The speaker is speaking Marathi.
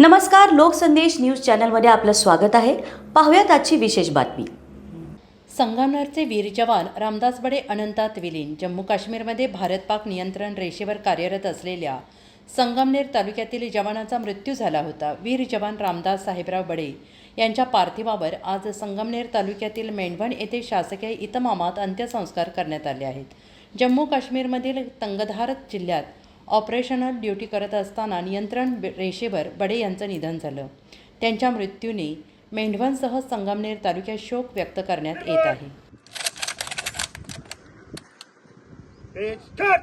नमस्कार लोकसंदेश न्यूज चॅनलमध्ये आपलं स्वागत आहे. पाहूयात आजची विशेष बातमी. संगमनेरचे वीर जवान रामदास बडे अनंतात विलीन. जम्मू काश्मीरमध्ये भारत पाक नियंत्रण रेषेवर कार्यरत असलेल्या संगमनेर तालुक्यातील जवानाचा मृत्यू झाला होता. वीर जवान रामदास साहेबराव बडे यांच्या पार्थिवावर आज संगमनेर तालुक्यातील मेंढवण येथे शासकीय इतमामात अंत्यसंस्कार करण्यात आले आहेत. जम्मू काश्मीरमधील तंगधार जिल्ह्यात ऑपरेशनल ड्युटी करत असताना नियंत्रण रेषेवर बडे यांचं निधन झालं. त्यांच्या मृत्यूने मेंढवणसह संगमनेर तालुक्यात शोक व्यक्त करण्यात येत आहे. It's cut!